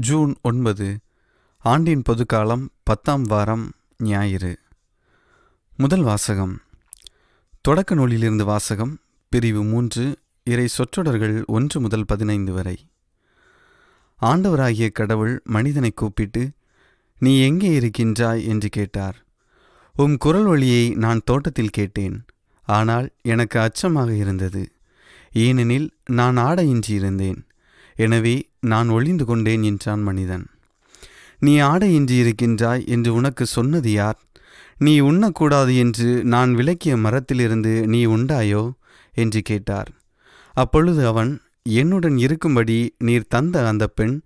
June ஒன்பது ஆண்டின் பொதுக்காலம் பத்தாம் வாரம் ஞாயிறு. முதல் வாசகம். தொடக்க நூலிலிருந்து வாசகம் பிரிவு மூன்று இறை சொற்றொடர்கள் ஒன்று முதல் பதினைந்து வரை. ஆண்டவராகிய கடவுள் மனிதனை கூப்பிட்டு நீ எங்கே இருக்கின்றாய்? என்று கேட்டார். உம் குரல் ஒளியை நான் தோட்டத்தில் கேட்டேன். ஆனால் எனக்கு அச்சமாக இருந்தது. ஏனெனில் நான் ஆடையின்றி இருந்தேன். எனவே நான் ஒளிந்து கொண்டேன் என்றான் மனிதன். நீ ஆடையின்றி இருக்கின்றாய் என்று உனக்கு சொன்னது யார்? நீ உண்ணக்கூடாது என்று நான் விளக்கிய மரத்திலிருந்து நீ உண்டாயோ? என்று கேட்டார். அப்பொழுது அவன் என்னுடன் இருக்கும்படி நீர் தந்த அந்த பெண்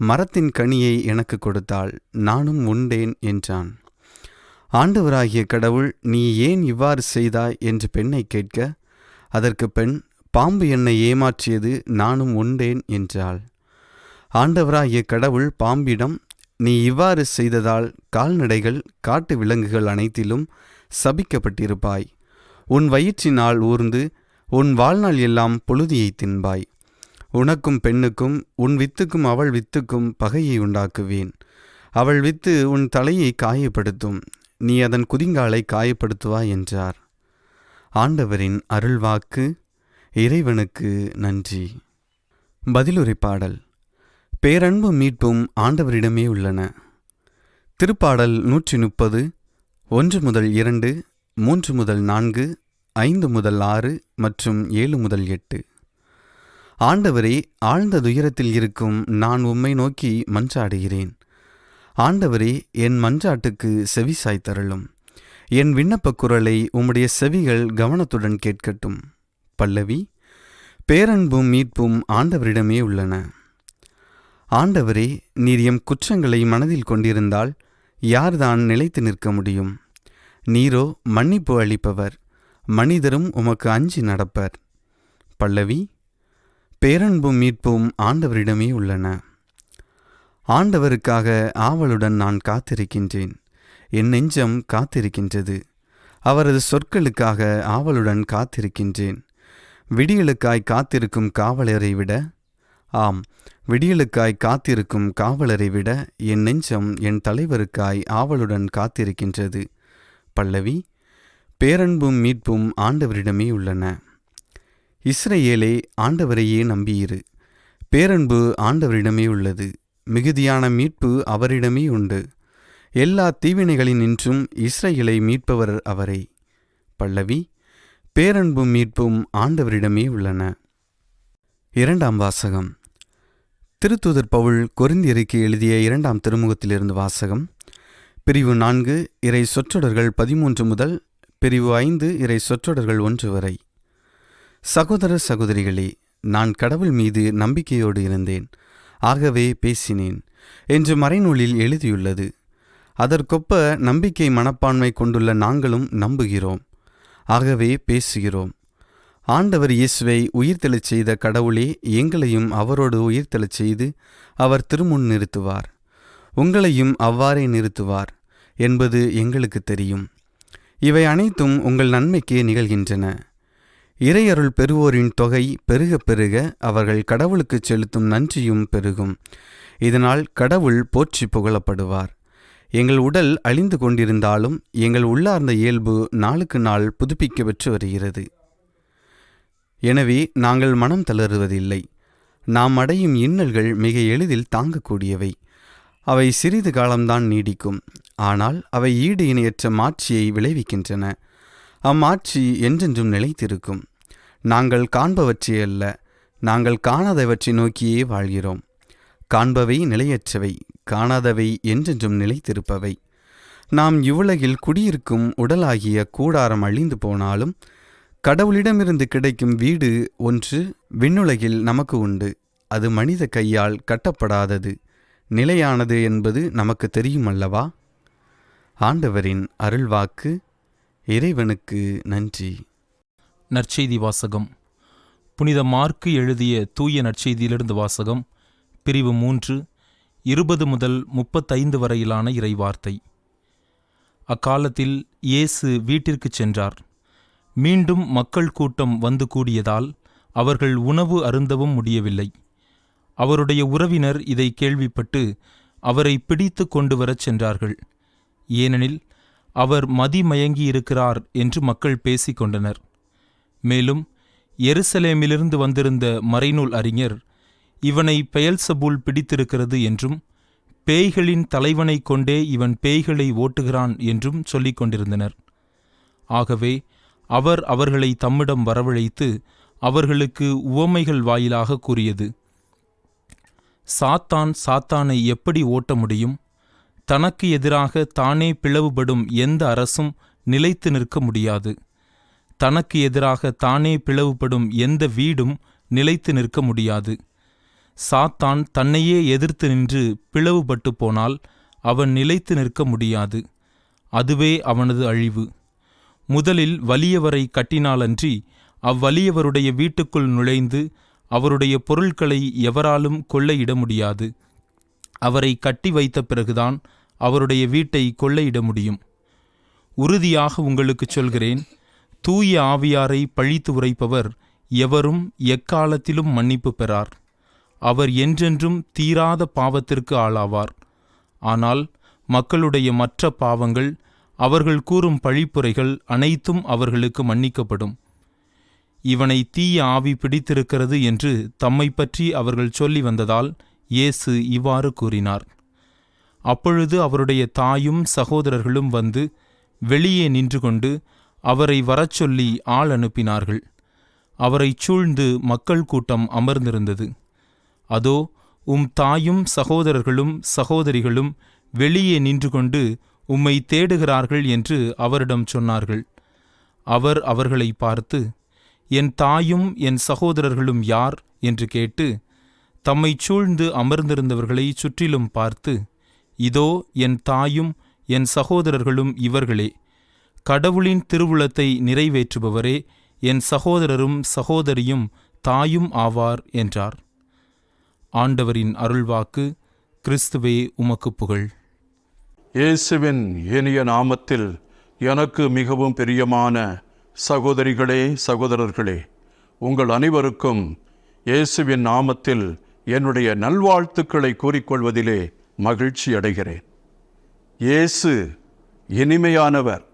மரத்தின் கனியை எனக்கு கொடுத்தாள் நானும் உண்டேன் என்றான். ஆண்டவராகிய கடவுள் நீ ஏன் இவ்வாறு செய்தாய்? என்று பெண்ணை கேட்க அதற்கு பெண் பாம்பு என்னை ஏமாற்றியது நானும் உண்டேன் என்றாள். ஆண்டவராகிய கடவுள் பாம்பிடம் நீ இவ்வாறு செய்ததால் கால்நடைகள் காட்டு விலங்குகள் அனைத்திலும் சபிக்கப்பட்டிருப்பாய். உன் வயிற்றினால் ஊர்ந்து உன் வாழ்நாள் எல்லாம் பொழுதியை தின்பாய். உனக்கும் பெண்ணுக்கும் உன் வித்துக்கும் அவள் வித்துக்கும் பகையை உண்டாக்குவேன். அவள் வித்து உன் தலையை காயப்படுத்தும். நீ அதன் குதிங்காலை காயப்படுத்துவாய் என்றார். ஆண்டவரின் அருள்வாக்கு இறைவனுக்கு நன்றி. பதிலுரை பாடல். பேரன்பும் மீட்பும் ஆண்டவரிடமே உள்ளன. திருப்பாடல் நூற்றி முப்பது ஒன்று முதல் இரண்டு மூன்று முதல் நான்கு ஐந்து முதல் ஆறு மற்றும் ஏழு முதல் எட்டு. ஆண்டவரே ஆழ்ந்த துயரத்தில் இருக்கும் நான் உம்மை நோக்கி மன்றாடுகிறேன். ஆண்டவரே என் மன்றாட்டுக்கு செவி சாய்த்தருளும் என் விண்ணப்பக் குரலை உம்முடைய செவிகள் கவனத்துடன் கேட்கட்டும். பல்லவி பேரன்பும் மீட்பும் ஆண்டவரிடமே உள்ளன. ஆண்டவரே நீர் எம் குற்றங்களை மனதில் கொண்டிருந்தால் யார்தான் நிலைத்து நிற்க முடியும்? நீரோ மன்னிப்பு அளிப்பவர் மனிதரும் உமக்கு அஞ்சி நடப்பர். பல்லவி பேரன்பும் மீட்பும் ஆண்டவரிடமே உள்ளன. ஆண்டவருக்காக ஆவலுடன் நான் காத்திருக்கின்றேன். என் நெஞ்சம் காத்திருக்கின்றது. அவரது சொற்களுக்காக ஆவலுடன் காத்திருக்கின்றேன். விடியலுக்காய் காத்திருக்கும் காவலரை விட ஆம் விடியலுக்காய் காத்திருக்கும் காவலரை விட என் நெஞ்சம் என் தலைவருக்காய் ஆவலுடன் காத்திருக்கின்றது. பல்லவி பேரன்பும் மீட்பும் ஆண்டவரிடமே உள்ளன. இஸ்ரேலே ஆண்டவரையே நம்பியிரு. பேரன்பு ஆண்டவரிடமே உள்ளது. மிகுதியான மீட்பு அவரிடமே உண்டு. எல்லா தீவினைகளினின்றும் இஸ்ரேலை மீட்பவர் அவரே. பல்லவி பேரன்பும் மீட்பும் ஆண்டவரிடமே உள்ளன. இரண்டாம் வாசகம். திருத்துதர் பவுல் கொரிந்தியருக்கு எழுதிய இரண்டாம் திருமுகத்திலிருந்து வாசகம். பிரிவு நான்கு இறை சொற்றொடர்கள் பதிமூன்று முதல் பிரிவு ஐந்து இறை சொற்றொடர்கள் ஒன்று வரை. சகோதர சகோதரிகளே நான் கடவுள் மீது நம்பிக்கையோடு இருந்தேன். ஆகவே பேசினேன். என்று மறைநூலில் எழுதியுள்ளது. அதற்கொப்ப நம்பிக்கை மனப்பான்மை கொண்டுள்ள நாங்களும் நம்புகிறோம். ஆகவே பேசுகிறோம். ஆண்டவர் இயேசுவை உயிர்த்தெழச் செய்த கடவுளே எங்களையும் அவரோடு உயிர்த்தெழச் செய்து அவர் திருமுன் நிறுத்துவார். உங்களையும் அவ்வாறே நிறுத்துவார் என்பது எங்களுக்கு தெரியும். இவை அனைத்தும் உங்கள் நன்மைக்கே நிகழ்கின்றன. இறையருள் பெறுவோரின் தொகை பெருக பெருக அவர்கள் கடவுளுக்கு செலுத்தும் நன்றியும் பெருகும். இதனால் கடவுள் போற்றி புகழப்படுவார். எங்கள் உடல் அழிந்து கொண்டிருந்தாலும் எங்கள் உள்ளார்ந்த இயல்பு நாளுக்கு நாள் புதுப்பிக்க பெற்று வருகிறது. எனவே நாங்கள் மனம் தளருவதில்லை. நாம் அடையும் இன்னல்கள் மிக எளிதில் தாங்கக்கூடியவை. அவை சிறிது காலம்தான் நீடிக்கும். ஆனால் அவை ஈடு இணையற்ற மாட்சியை விளைவிக்கின்றன. அம்மாட்சி என்றென்றும் நிலைத்திருக்கும். நாங்கள் காண்பவற்றை அல்ல. நாங்கள் காணாதவற்றை நோக்கியே வாழ்கிறோம். காண்பவை நிலையற்றவை. காணாதவை என்றென்றும் நிலைத்திருப்பவை. நாம் இவ்வுலகில் குடியிருக்கும் உடலாகிய கூடாரம் அழிந்து போனாலும் கடவுளிடமிருந்து கிடைக்கும் வீடு ஒன்று விண்ணுலகில் நமக்கு உண்டு. அது மனித கையால் கட்டப்படாதது. நிலையானது என்பது நமக்கு தெரியும் அல்லவா ஆண்டவரின் அருள்வாக்கு இறைவனுக்கு நன்றி. நற்செய்தி வாசகம். புனித மார்க்கு எழுதிய தூய நற்செய்தியிலிருந்து வாசகம் பிரிவு மூன்று இருபது முதல் முப்பத்தைந்து வரையிலான இறைவார்த்தை. அக்காலத்தில் இயேசு வீட்டிற்குச் சென்றார். மீண்டும் மக்கள் கூட்டம் வந்து கூடியதால் அவர்கள் உணவு அருந்தவும் முடியவில்லை. அவருடைய உறவினர் இதை கேள்விப்பட்டு அவரை பிடித்து கொண்டு வரச் சென்றார்கள். ஏனெனில் அவர் மதிமயங்கியிருக்கிறார் என்று மக்கள் பேசிக் கொண்டனர். மேலும் எருசலேமிலிருந்து வந்திருந்த மறைநூல் அறிஞர் இவனை பெயல்சபூல் பிடித்திருக்கிறது என்றும் பேய்களின் தலைவனைக் கொண்டே இவன் பேய்களை ஓட்டுகிறான் என்றும் சொல்லிக் கொண்டிருந்தனர். ஆகவே அவர் அவர்களை தம்மிடம் வரவழைத்து அவர்களுக்கு உவமைகள் வாயிலாக கூறியது சாத்தான் சாத்தானை எப்படி ஓட்ட முடியும்? தனக்கு எதிராக தானே பிளவுபடும் எந்த அரசும் நிலைத்து நிற்க முடியாது. தனக்கு எதிராக தானே பிளவுபடும் எந்த வீடும் நிலைத்து நிற்க முடியாது. சாத்தான் தன்னையே எதிர்த்து நின்று பிளவுபட்டு போனால் அவன் நிலைத்து நிற்க முடியாது. அதுவே அவனது அழிவு. முதலில் வலியவரை கட்டினாலன்றி அவ்வலியவருடைய வீட்டுக்குள் நுழைந்து அவருடைய பொருட்களை எவராலும் கொள்ளையிட முடியாது. அவரை கட்டி வைத்த பிறகுதான் அவருடைய வீட்டை கொள்ளையிட முடியும். உறுதியாக உங்களுக்குச் சொல்கிறேன் தூய ஆவியாரை பழித்து உரைப்பவர் எவரும் எக்காலத்திலும் மன்னிப்பு பெறார். அவர் என்றென்றும் தீராத பாவத்திற்கு ஆளாவார். ஆனால் மக்களுடைய மற்ற பாவங்கள் அவர்கள் கூறும் பழிப்புரைகள் அனைத்தும் அவர்களுக்கு மன்னிக்கப்படும். இவனை தீய ஆவி பிடித்திருக்கிறது என்று தம்மை பற்றி அவர்கள் சொல்லி வந்ததால் இயேசு இவ்வாறு கூறினார். அப்பொழுது அவருடைய தாயும் சகோதரர்களும் வந்து வெளியே நின்று கொண்டு அவரை வரச்சொல்லி ஆள் அனுப்பினார்கள். அவரைச் சூழ்ந்து மக்கள் கூட்டம் அமர்ந்திருந்தது. அதோ உம் தாயும் சகோதரர்களும் சகோதரிகளும் வெளியே நின்று கொண்டு உம்மை தேடுகிறார்கள் என்று அவரிடம் சொன்னார்கள். அவர் அவர்களை பார்த்து என் தாயும் என் சகோதரர்களும் யார்? என்று கேட்டு தம்மைச் சூழ்ந்து அமர்ந்திருந்தவர்களை சுற்றிலும் பார்த்து இதோ என் தாயும் என் சகோதரர்களும் இவர்களே. கடவுளின் திருவுளத்தை நிறைவேற்றுபவரே என் சகோதரரும் சகோதரியும் தாயும் ஆவார் என்றார். ஆண்டவரின் அருள்வாக்கு கிறிஸ்துவே உமக்கு புகழ். இயேசுவின் இனிய நாமத்தில் எனக்கு மிகவும் பிரியமான சகோதரிகளே சகோதரர்களே உங்கள் அனைவருக்கும் இயேசுவின் நாமத்தில் என்னுடைய நல்வாழ்த்துக்களை கூறிக்கொள்வதிலே மகிழ்ச்சி அடைகிறேன். இயேசு இனிமையானவர்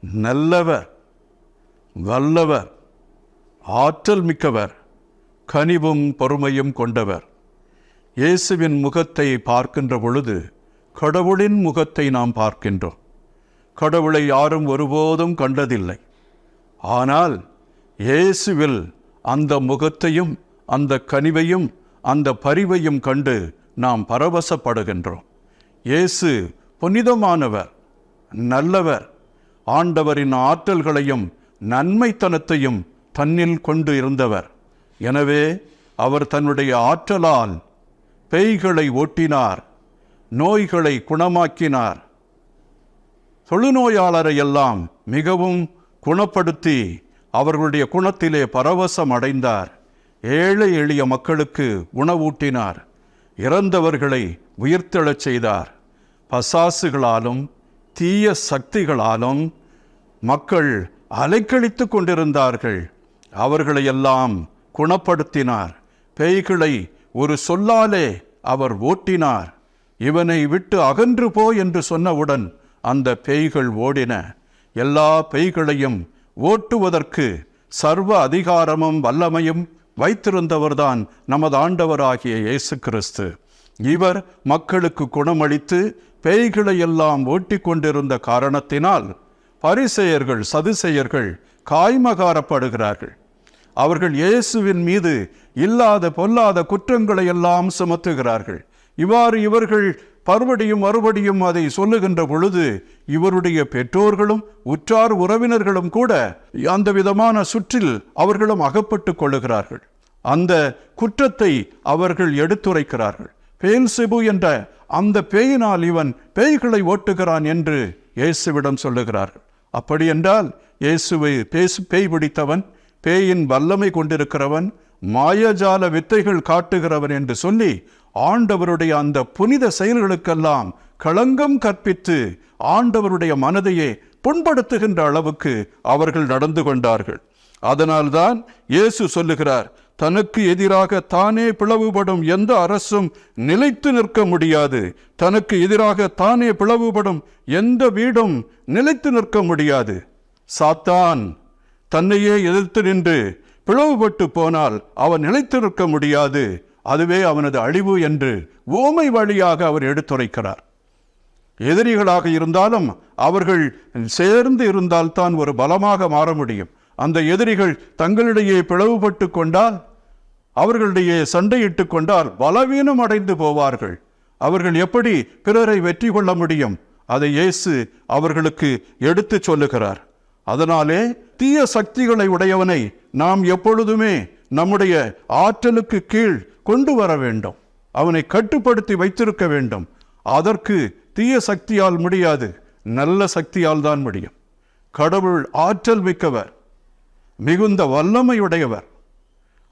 நல்லவர் வல்லவர் ஆற்றல் மிக்கவர் கனிவும் பொறுமையும் கொண்டவர். இயேசுவின் முகத்தை பார்க்கின்ற பொழுது கடவுளின் முகத்தை நாம் பார்க்கின்றோம். கடவுளை யாரும் ஒருபோதும் கண்டதில்லை. ஆனால் இயேசுவில் அந்த முகத்தையும் அந்த கனிவையும் அந்த பரிவையும் கண்டு நாம் பரவசப்படுகின்றோம். இயேசு புனிதமானவர் நல்லவர். ஆண்டவரின் ஆற்றல்களையும் நன்மைத்தனத்தையும் தன்னில் கொண்டு இருந்தவர். எனவே அவர் தன்னுடைய ஆற்றலால் பேய்களை ஓட்டினார் நோய்களை குணமாக்கினார். தொழுநோயாளரை எல்லாம் மிகவும் குணப்படுத்தி அவர்களுடைய குணத்திலே பரவசம் அடைந்தார். ஏழை எளிய மக்களுக்கு உணவூட்டினார். இறந்தவர்களை உயிர்த்தெழச் செய்தார். பசாசுகளாலும் தீய சக்திகளாலும் மக்கள் அலைக்கழித்து கொண்டிருந்தார்கள். அவர்களையெல்லாம் குணப்படுத்தினார். பேய்களை ஒரு சொல்லாலே அவர் ஓட்டினார். இவனை விட்டு அகன்று போ என்று சொன்னவுடன் அந்த பேய்கள் ஓடின. எல்லா பேய்களையும் ஓட்டுவதற்கு சர்வ அதிகாரமும் வல்லமையும் வைத்திருந்தவர்தான் நமது ஆண்டவராகிய இயேசு கிறிஸ்து இவர் மக்களுக்கு குணமளித்து பேய்களை எல்லாம் ஓட்டிக் கொண்டிருந்த காரணத்தினால் பரிசெயர்கள் சதுசெயர்கள் காய்மகாரப்படுகிறார்கள். அவர்கள் இயேசுவின் மீது இல்லாத பொல்லாத குற்றங்களை எல்லாம் சுமத்துகிறார்கள். இவ்வாறு இவர்கள் மறுபடியும் மறுபடியும் அதை சொல்லுகின்ற பொழுது இவருடைய பெற்றோர்களும் உற்றார் உறவினர்களும் கூட அந்த விதமான சுற்றில் அவர்களும் அகப்பட்டு கொள்ளுகிறார்கள். அந்த குற்றத்தை அவர்கள் எடுத்துரைக்கிறார்கள். பேல்செபு என்ற அந்த பேயினால் இவன் பேய்களை ஓட்டுகிறான் என்று இயேசுவிடம் சொல்லுகிறார்கள். அப்படி என்றால் இயேசுவை பேசு பேய் பிடித்தவன் பேயின் வல்லமை கொண்டிருக்கிறவன் மாயஜால வித்தைகள் காட்டுகிறவன் என்று சொல்லி ஆண்டவருடைய அந்த புனித செயல்களுக்கெல்லாம் களங்கம் கற்பித்து ஆண்டவருடைய மனதையே புண்படுத்துகின்ற அளவுக்கு அவர்கள் நடந்து கொண்டார்கள். அதனால்தான் இயேசு சொல்லுகிறார் தனக்கு எதிராக தானே பிளவுபடும் எந்த அரசும் நிலைத்து நிற்க முடியாது. தனக்கு எதிராக தானே பிளவுபடும் எந்த வீடும் நிலைத்து நிற்க முடியாது. சாத்தான் தன்னையே எதிர்த்து நின்று பிளவுபட்டு போனால் அவன் நிலைத்து முடியாது. அதுவே அவனது அழிவு என்று ஓமை வழியாக அவர் எடுத்துரைக்கிறார். எதிரிகளாக இருந்தாலும் அவர்கள் சேர்ந்து இருந்தால்தான் ஒரு பலமாக மாற முடியும். அந்த எதிரிகள் தங்களிடையே பிளவுபட்டு கொண்டால் அவர்களிடையே சண்டையிட்டு கொண்டால் பலவீனம் அடைந்து போவார்கள். அவர்கள் எப்படி பிறரை வெற்றி கொள்ள முடியும்? அதை இயேசு அவர்களுக்கு எடுத்துச் சொல்லுகிறார். அதனாலே தீய சக்திகளை உடையவனை நாம் எப்பொழுதுமே நம்முடைய ஆற்றலுக்கு கீழ் கொண்டு வர வேண்டும். அவனை கட்டுப்படுத்தி வைத்திருக்க வேண்டும். அதற்கு தீய சக்தியால் முடியாது நல்ல சக்தியால் தான் முடியும். கடவுள் ஆற்றல் மிக்கவர் மிகுந்த வல்லமையுடையவர்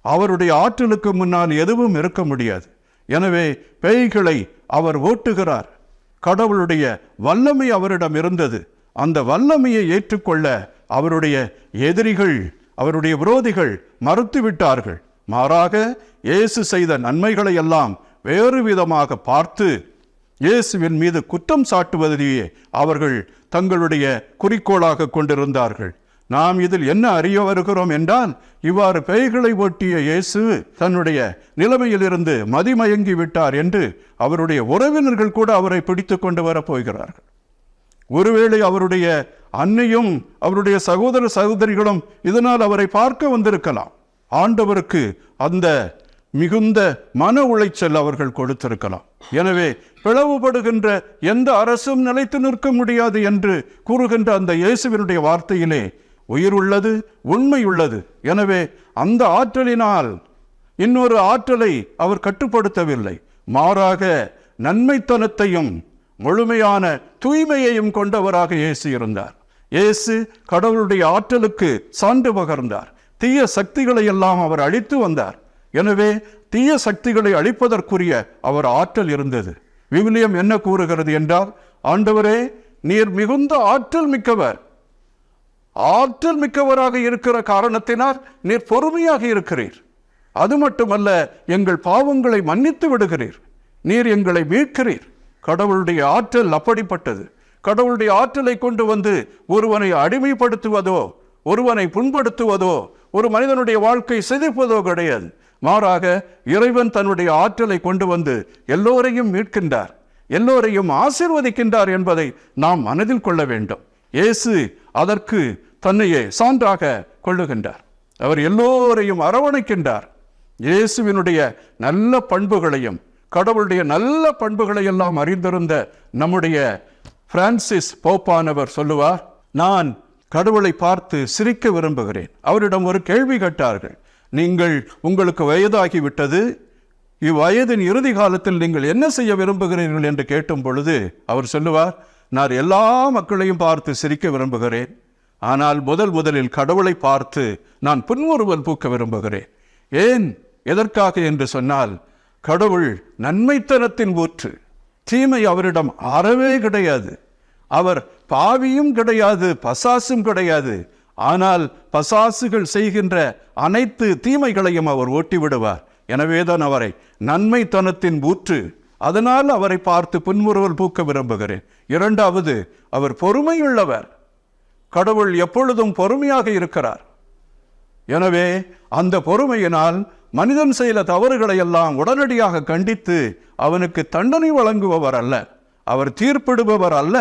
அவருடைய ஆற்றலுக்கு முன்னால் எதுவும் இருக்க முடியாது. எனவே பேய்களை அவர் ஓட்டுகிறார். கடவுளுடைய வல்லமை அவரிடம் இருந்தது. அந்த வல்லமையை ஏற்றுக்கொள்ள அவருடைய எதிரிகள் அவருடைய விரோதிகள் மறுத்துவிட்டார்கள் மாறாக இயேசு செய்த நன்மைகளை எல்லாம் வேறு விதமாக பார்த்து இயேசுவின் மீது குற்றம் சாட்டுவதையே அவர்கள் தங்களுடைய குறிக்கோளாக கொண்டிருந்தார்கள். நாம் இதில் என்ன அறிய வருகிறோம் என்றால் இவ்வாறு பேய்களை ஒட்டிய இயேசு தன்னுடைய நிலைமையிலிருந்து மதிமயங்கி விட்டார் என்று அவருடைய உறவினர்கள் கூட அவரை பிடித்து கொண்டு வரப்போகிறார்கள் ஒருவேளை அவருடைய அன்னையும் அவருடைய சகோதர சகோதரிகளும் இதனால் அவரை பார்க்க வந்திருக்கலாம். ஆண்டவருக்கு அந்த மிகுந்த மன உளைச்சல் அவர்கள் கொடுத்திருக்கலாம். எனவே பிளவுபடுகின்ற எந்த அரசும் நிலைத்து நிற்க முடியாது என்று கூறுகின்ற அந்த இயேசுவினுடைய வார்த்தையிலே உயிர் உள்ளது உண்மை உள்ளது எனவே அந்த ஆற்றலினால் இன்னொரு ஆற்றலை அவர் கட்டுப்படுத்தவில்லை. மாறாக நன்மைத்தனத்தையும் முழுமையான தூய்மையையும் கொண்டவராக இயேசு இருந்தார். இயேசு கடவுளுடைய ஆற்றலுக்கு சான்று பகர்ந்தார். தீய சக்திகளை எல்லாம் அவர் அழித்து வந்தார். எனவே தீய சக்திகளை அழிப்பதற்குரிய அவர் ஆற்றல் இருந்தது. விவிலியம் என்ன கூறுகிறது என்றால் ஆண்டவரே நீர் மிகுந்த ஆற்றல் மிக்கவர். ஆற்றல் மிக்கவராக இருக்கிற காரணத்தினால் நீர் பொறுமையாக இருக்கிறீர். அது மட்டுமல்ல எங்கள் பாவங்களை மன்னித்து விடுகிறீர். நீர் எங்களை மீட்கிறீர். கடவுளுடைய ஆற்றல் அப்படிப்பட்டது. கடவுளுடைய ஆற்றலை கொண்டு வந்து ஒருவனை அடிமைப்படுத்துவதோ ஒருவனை புண்படுத்துவதோ ஒரு மனிதனுடைய வாழ்க்கை சிதைப்பதோ கிடையாது. மாறாக இறைவன் தன்னுடைய ஆற்றலை கொண்டு வந்து எல்லோரையும் மீட்கின்றார். எல்லோரையும் ஆசிர்வதிக்கின்றார் என்பதை நாம் மனதில் கொள்ள வேண்டும். இயேசு அதற்கு தன்னையே சான்றாக கொள்ளுகின்றார். அவர் எல்லோரையும் அரவணைக்கின்றார். இயேசுவினுடைய நல்ல பண்புகளையும் கடவுளுடைய நல்ல பண்புகளை எல்லாம் அறிந்திருந்த நம்முடைய பிரான்சிஸ் போப்பானவர் சொல்லுவார் நான் கடவுளை பார்த்து சிரிக்க விரும்புகிறேன். அவரிடம் ஒரு கேள்வி கேட்டார்கள் நீங்கள் உங்களுக்கு வயதாகிவிட்டது இவ்வயதின் இறுதி காலத்தில் நீங்கள் என்ன செய்ய விரும்புகிறீர்கள்? என்று கேட்டும் பொழுது அவர் சொல்லுவார் நான் எல்லா மக்களையும் பார்த்து சிரிக்க விரும்புகிறேன் ஆனால் முதல் முதலில் கடவுளை பார்த்து நான் புன்முறுவல் பூக்க விரும்புகிறேன். ஏன்? எதற்காக? என்று சொன்னால் கடவுள் நன்மைத்தனத்தின் ஊற்று. தீமை அவரிடம் அறவே கிடையாது. அவர் பாவியும் கிடையாது பசாசும் கிடையாது. ஆனால் பசாசுகள் செய்கின்ற அனைத்து தீமைகளையும் அவர் ஓட்டி விடுவார் எனவேதான் அவரை நன்மைத்தனத்தின் ஊற்று. அதனால் அவரை பார்த்து புன்முறுவல் பூக்க விரும்புகிறேன். இரண்டாவது அவர் பொறுமையுள்ளவர். கடவுள் எப்பொழுதும் பொறுமையாக இருக்கிறார். எனவே அந்த பொறுமையினால் மனிதன் செய்த தவறுகளை எல்லாம் உடனடியாக கண்டித்து அவனுக்கு தண்டனை வழங்குபவர் அல்ல. அவர் தீர்ப்பிடுபவர் அல்ல.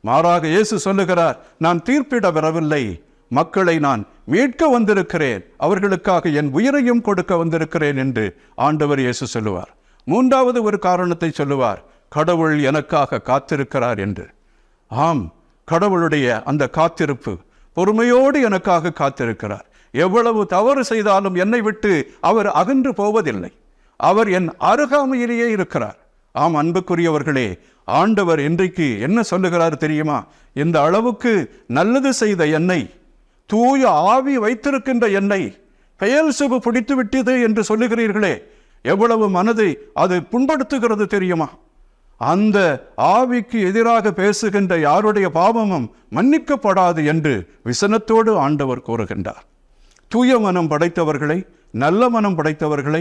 மாறாக இயேசு சொல்லுகிறார் நான் தீர்ப்பிட வரவில்லை. மக்களை நான் மீட்க வந்திருக்கிறேன். அவர்களுக்காக என் உயிரையும் கொடுக்க வந்திருக்கிறேன் என்று ஆண்டவர் இயேசு சொல்லுவார். மூன்றாவது ஒரு காரணத்தை சொல்லுவார் கடவுள் எனக்காக காத்திருக்கிறார் என்று. ஆம் கடவுளுடைய அந்த காத்திருப்பு பொறுமையோடு எனக்காக காத்திருக்கிறார். எவ்வளவு தவறு செய்தாலும் என்னை விட்டு அவர் அகன்று போவதில்லை. அவர் என் அருகாமையிலேயே இருக்கிறார். ஆம் அன்புக்குரியவர்களே ஆண்டவர் இன்றைக்கு என்ன சொல்லுகிறார் தெரியுமா? இந்த அளவுக்கு நல்லது செய்த என்னை தூய ஆவி வைத்திருக்கின்ற என்னை பெயல் சுபு பிடித்து விட்டது என்று சொல்லுகிறீர்களே எவ்வளவு மனதை அது புண்படுத்துகிறது தெரியுமா? அந்த ஆவிக்கு எதிராக பேசுகின்ற யாருடைய பாவமும் மன்னிக்கப்படாது என்று விசனத்தோடு ஆண்டவர் கூறுகின்றார். தூய மனம் படைத்தவர்களை நல்ல மனம் படைத்தவர்களை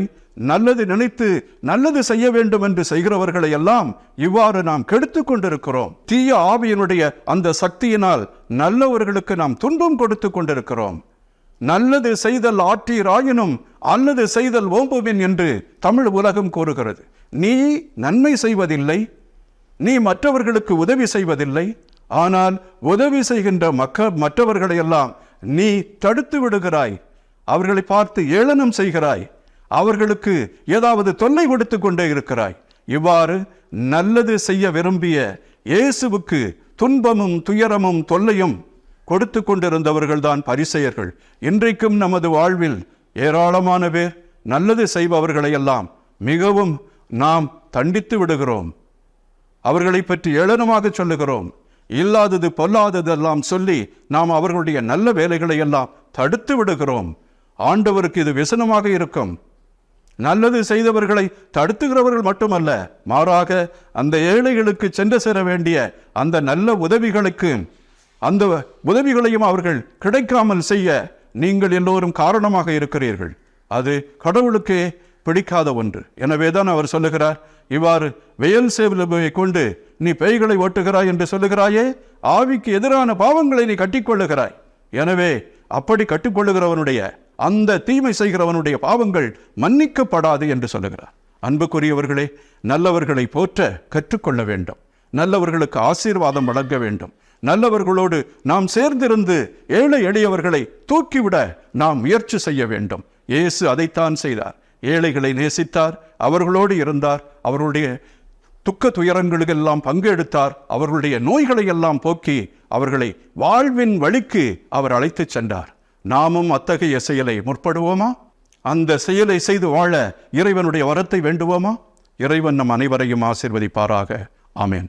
நல்லது நினைத்து நல்லது செய்ய வேண்டும் என்று செய்கிறவர்களை எல்லாம் இவ்வாறு நாம் கெடுத்து கொண்டிருக்கிறோம். தீய ஆவியினுடைய அந்த சக்தியினால் நல்லவர்களுக்கு நாம் துன்பம் கொடுத்து கொண்டிருக்கிறோம். நல்லது செய்தல் ஆற்றீராயினும் அல்லது செய்தல் ஓம்புவின் என்று தமிழ் உலகம் கூறுகிறது. நீ நன்மை செய்வதில்லை நீ மற்றவர்களுக்கு உதவி செய்வதில்லை ஆனால் உதவி செய்கின்ற மக்க மற்றவர்களை எல்லாம் நீ தடுத்து விடுகிறாய். அவர்களை பார்த்து ஏளனம் செய்கிறாய். அவர்களுக்கு ஏதாவது தொல்லை கொடுத்து கொண்டே இருக்கிறாய். இவ்வாறு நல்லது செய்ய விரும்பிய இயேசுவுக்கு துன்பமும் துயரமும் தொல்லையும் கொடுத்து கொண்டிருந்தவர்கள்தான் பரிசெயர்கள். இன்றைக்கும் நமது வாழ்வில் ஏராளமான பேர் நல்லது செய்பவர்களையெல்லாம் மிகவும் நாம் தண்டித்து விடுகிறோம். அவர்களை பற்றி ஏளனமாக சொல்லுகிறோம். இல்லாதது பொல்லாததெல்லாம் சொல்லி நாம் அவர்களுடைய நல்ல வேலைகளை எல்லாம் தடுத்து விடுகிறோம். ஆண்டவருக்கு இது விசனமாக இருக்கும். நல்லது செய்தவர்களை தடுத்துகிறவர்கள் மட்டுமல்ல மாறாக அந்த ஏழைகளுக்கு சென்று சேர வேண்டிய அந்த நல்ல உதவிகளுக்கு அந்த உதவிகளையும் அவர்கள் கிடைக்காமல் செய்ய நீங்கள் எல்லோரும் காரணமாக இருக்கிறீர்கள். அது கடவுளுக்கே பிடிக்காத ஒன்று. எனவே தான் அவர் சொல்லுகிறார் இவ்வாறு வெயல் சேவலை கொண்டு நீ பேய்களை ஓட்டுகிறாய் என்று சொல்லுகிறாயே ஆவிக்கு எதிரான பாவங்களை நீ கட்டிக்கொள்ளுகிறாய். எனவே அப்படி கட்டிக்கொள்ளுகிறவனுடைய அந்த தீமை செய்கிறவனுடைய பாவங்கள் மன்னிக்கப்படாது என்று சொல்லுகிறார். அன்புக்குரியவர்களே நல்லவர்களை போற்ற கற்றுக்கொள்ள வேண்டும். நல்லவர்களுக்கு ஆசீர்வாதம் வழங்க வேண்டும். நல்லவர்களோடு நாம் சேர்ந்திருந்து ஏழை எளியவர்களை தூக்கிவிட நாம் முயற்சி செய்ய வேண்டும். இயேசு அதைத்தான் செய்தார். ஏழைகளை நேசித்தார் அவர்களோடு இருந்தார் அவர்களுடைய துக்க துயரங்களுக்கெல்லாம் பங்கெடுத்தார் அவர்களுடைய நோய்களை எல்லாம் போக்கி அவர்களை வாழ்வின் வழிக்கு அவர் அழைத்துச் சென்றார். நாமும் அத்தகைய செயலை முற்படுவோமா? அந்த செயலை செய்து வாழ இறைவனுடைய வரத்தை வேண்டுவோமா? இறைவன் நம் அனைவரையும் ஆசிர்வதிப்பாராக. ஆமேன்.